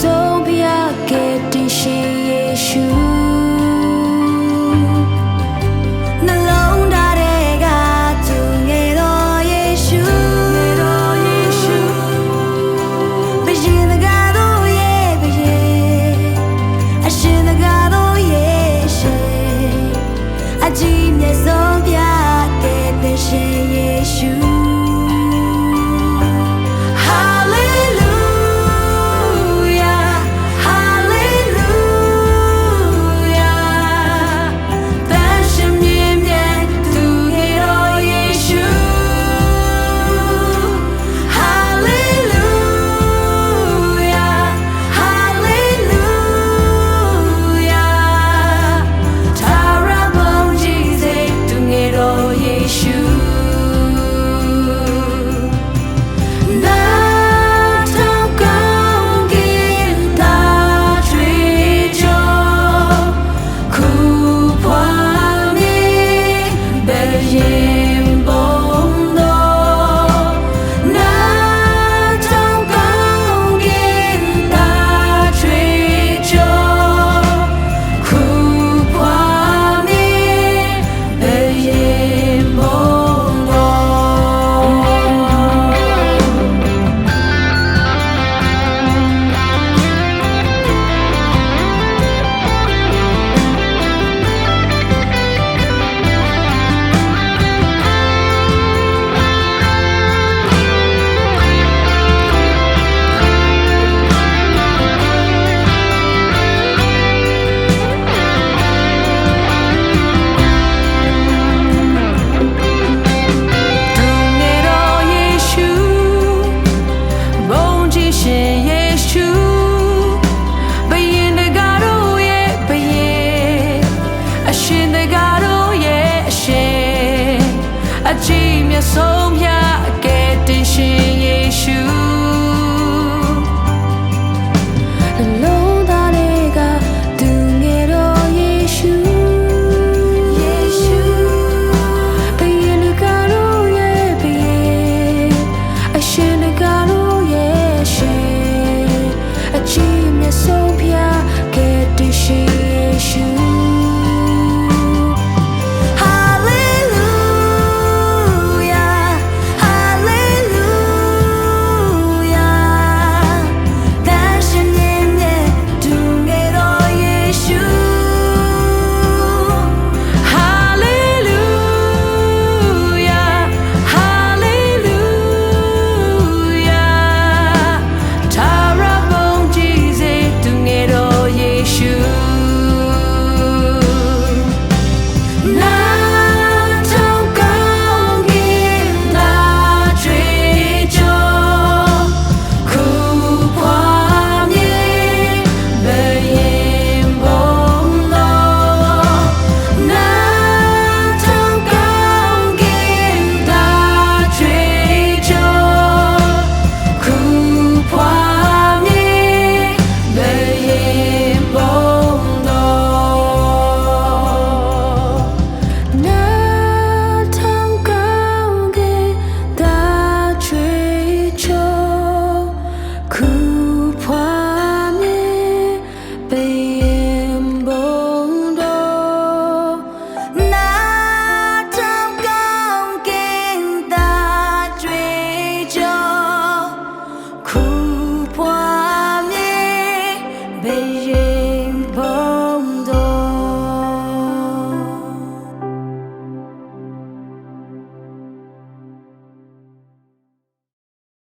ဆုံးပြခဲ့ င်တကားတို့ရဲ့အရှင်အကြည့်မြဆုံးမြတ်ကဲတင်ရှင်ယေရှု